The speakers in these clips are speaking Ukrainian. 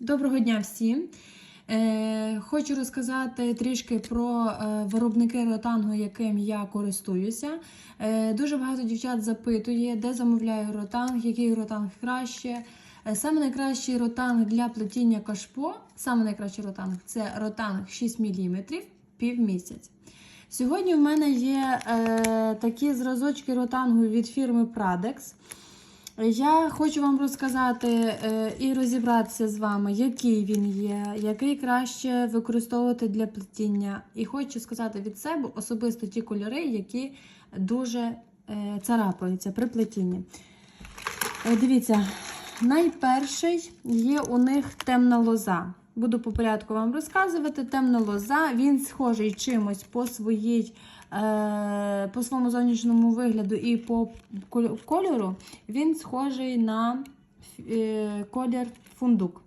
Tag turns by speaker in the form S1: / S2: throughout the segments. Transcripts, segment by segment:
S1: Доброго дня всім! Е, хочу розказати трішки про е, виробники ротангу, яким я користуюся. Е, дуже багато дівчат запитує, де замовляю ротанг, який ротанг краще. Саме найкращий ротанг для плетіння кашпо, саме найкращий ротанг це ротанг 6 мм півмісяць. Сьогодні в мене є такі зразочки ротангу від фірми Pradex. Я хочу вам розказати е, і розібратися з вами, який він є, який краще використовувати для плетіння. І хочу сказати від себе особисто ті кольори, які дуже е, царапаються при плетінні. Е, Дивіться, найперший є у них темна лоза. Буду по порядку вам розказувати. Темна лоза, він схожий чимось по своїй, е, по своєму зовнішньому вигляду і по кольору-. Він схожий на е, колір фундук.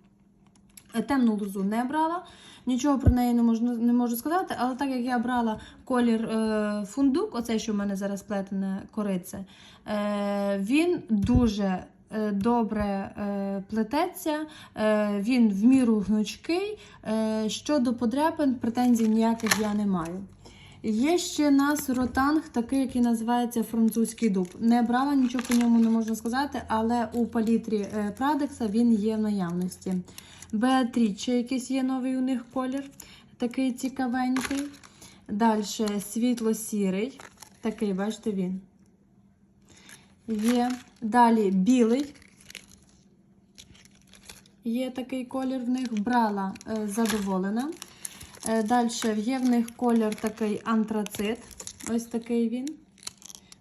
S1: Темну лозу не брала, нічого про неї не можу, не можу сказати, але так як я брала колір е, фундук, оцей, що в мене зараз плетене корице, е, він дуже добре е, плететься, е, він в міру гнучкий. Е, щодо подряпин, претензій ніяких я не маю. Є ще нас ротанг, такий, який називається французький дуб. Не брала, нічого по ньому не можна сказати, але у палітрі е, Прадекса він є в наявності. Беатріче, якийсь є новий у них колір, такий цікавенький. Далі світло-сірий, такий, бачите, він. Є. Далі білий. Є такий колір в них. Брала е, задоволена. Е, Далі є в них колір такий антрацит. Ось такий він.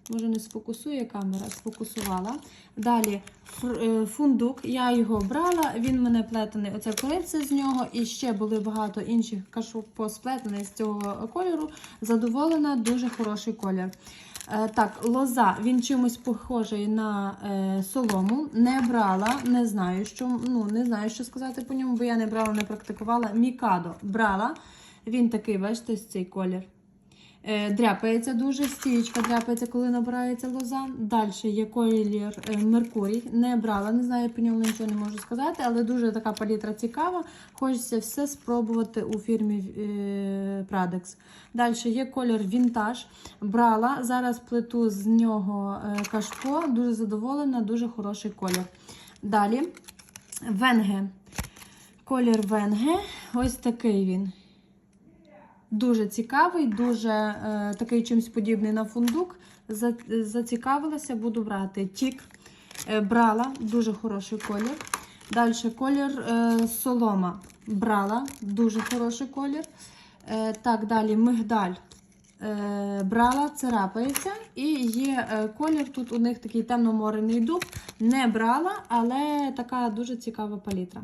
S1: Може, не сфокусує камера, сфокусувала. Далі е, фундук. Я його брала, він мене плетений. Оце кориця з нього. І ще були багато інших кашук посплетених з цього кольору. Задоволена, дуже хороший колір. Е, Так, лоза, він чимось похожий на е, солому. Не брала, не знаю, що, ну, не знаю, що сказати по ньому, бо я не брала, не практикувала. Мікадо брала. Він такий, бачите, цей колір. Е, дряпається дуже, стієчка дряпається, коли набирається лоза. Далі є колір е, Меркурій. Не брала, не знаю, по ньому нічого не можу сказати, але дуже така палітра цікава. Хочеться все спробувати у фірмі е, Pradex. Далі є колір Вінтаж. Брала, зараз плету з нього кашпо, дуже задоволена, дуже хороший колір. Далі Венге. Колір Венге. Ось такий він. Дуже цікавий, дуже е, такий чимось подібний на фундук. За, зацікавилася, буду брати тік. Е, брала, дуже хороший колір. Далі колір е, солома. Брала, дуже хороший колір. Е, так, далі мигдаль. Е, брала, царапається. І є е, колір, тут у них такий темно-морений дуб. Не брала, але така дуже цікава палітра.